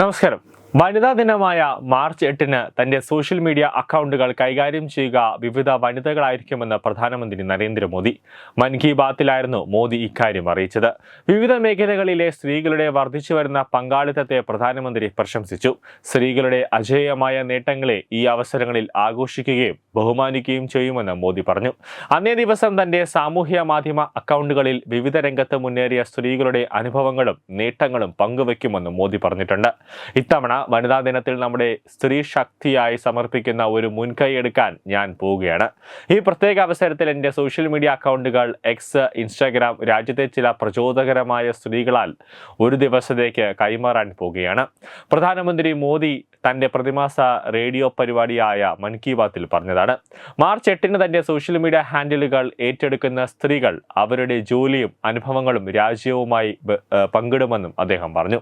നമസ്കാരം. വനിതാ ദിനമായ മാർച്ച് എട്ടിന് തന്റെ സോഷ്യൽ മീഡിയ അക്കൗണ്ടുകൾ കൈകാര്യം ചെയ്യുക വിവിധ വനിതകളായിരിക്കുമെന്ന് പ്രധാനമന്ത്രി നരേന്ദ്രമോദി. മൻ കി ബാത്തിലായിരുന്നു മോദി ഇക്കാര്യം അറിയിച്ചത്. വിവിധ മേഖലകളിലെ സ്ത്രീകളുടെ വർദ്ധിച്ചു വരുന്ന പങ്കാളിത്തത്തെ പ്രധാനമന്ത്രി പ്രശംസിച്ചു. സ്ത്രീകളുടെ അജേയമായ നേട്ടങ്ങളെ ഈ അവസരങ്ങളിൽ ആഘോഷിക്കുകയും ബഹുമാനിക്കുകയും ചെയ്യുമെന്ന് മോദി പറഞ്ഞു. അന്നേ ദിവസം തന്റെ സാമൂഹ്യ മാധ്യമ അക്കൗണ്ടുകളിൽ വിവിധ രംഗത്ത് മുന്നേറിയ സ്ത്രീകളുടെ അനുഭവങ്ങളും നേട്ടങ്ങളും പങ്കുവെക്കുമെന്ന് മോദി പറഞ്ഞിട്ടുണ്ട്. ഇത്തവണ വനിതാ ദിനത്തിൽ നമ്മുടെ സ്ത്രീ ശക്തിയായി സമർപ്പിക്കുന്ന ഒരു മുൻകൈ എടുക്കാൻ ഞാൻ പോവുകയാണ്. ഈ പ്രത്യേക അവസരത്തിൽ എന്റെ സോഷ്യൽ മീഡിയ അക്കൗണ്ടുകൾ എക്സ് ഇൻസ്റ്റാഗ്രാം രാജ്യത്തെ ചില പ്രചോദകരമായ സ്ത്രീകളാൽ ഒരു ദിവസത്തേക്ക് കൈമാറാൻ പോവുകയാണ്. പ്രധാനമന്ത്രി മോദി തന്റെ പ്രതിമാസ റേഡിയോ പരിപാടിയായ മൻ കി ബാത്തിൽ പറഞ്ഞതാണ്. മാർച്ച് എട്ടിന് തന്റെ സോഷ്യൽ മീഡിയ ഹാൻഡിലുകൾ ഏറ്റെടുക്കുന്ന സ്ത്രീകൾ അവരുടെ ജോലിയും അനുഭവങ്ങളും രാജ്യവുമായി പങ്കിടുമെന്നും അദ്ദേഹം പറഞ്ഞു.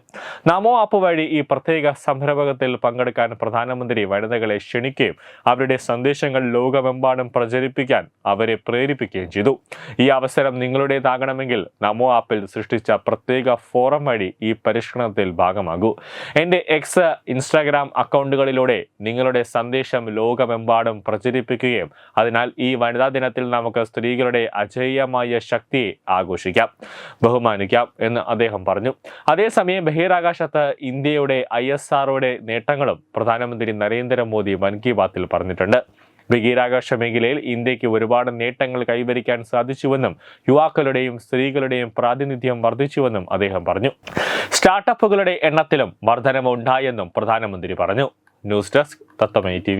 നമോ ആപ്പ് വഴി ഈ പ്രത്യേക സംരംഭകത്തിൽ പങ്കെടുക്കാൻ പ്രധാനമന്ത്രി വനിതകളെ ക്ഷണിക്കുകയും അവരുടെ സന്ദേശങ്ങൾ ലോകമെമ്പാടും പ്രചരിപ്പിക്കാൻ അവരെ പ്രേരിപ്പിക്കുകയും ചെയ്തു. ഈ അവസരം നിങ്ങളുടേതാകണമെങ്കിൽ നമോ ആപ്പിൽ സൃഷ്ടിച്ച പ്രത്യേക ഫോറം വഴി ഈ പരിഷ്കരണത്തിൽ ഭാഗമാകൂ. എന്റെ എക്സ് ഇൻസ്റ്റാഗ്രാം അക്കൗണ്ടുകളിലൂടെ നിങ്ങളുടെ സന്ദേശം ലോകമെമ്പാടും പ്രചരിപ്പിക്കുകയും അതിനാൽ ഈ വനിതാ ദിനത്തിൽ നമുക്ക് സ്ത്രീകളുടെ അജയ്യമായ ശക്തിയെ ആഘോഷിക്കാം. ബഹുമാനിക്കാം എന്ന് അദ്ദേഹം പറഞ്ഞു. അതേസമയം ബഹിരാകാശത്ത് ഇന്ത്യയുടെ ഐ എസ് ആർഒയുടെ നേട്ടങ്ങളും പ്രധാനമന്ത്രി നരേന്ദ്രമോദി മൻ കി ബാത്തിൽ പറഞ്ഞിട്ടുണ്ട്. ബഹിരാകാശ മേഖലയിൽ ഇന്ത്യയ്ക്ക് ഒരുപാട് നേട്ടങ്ങൾ കൈവരിക്കാൻ സാധിച്ചുവെന്നും യുവാക്കളുടെയും സ്ത്രീകളുടെയും പ്രാതിനിധ്യം വർദ്ധിച്ചുവെന്നും അദ്ദേഹം പറഞ്ഞു. സ്റ്റാർട്ടപ്പുകളുടെ എണ്ണത്തിലും വർധനവുണ്ടായെന്നും പ്രധാനമന്ത്രി പറഞ്ഞു. News desk തത്തമൈ T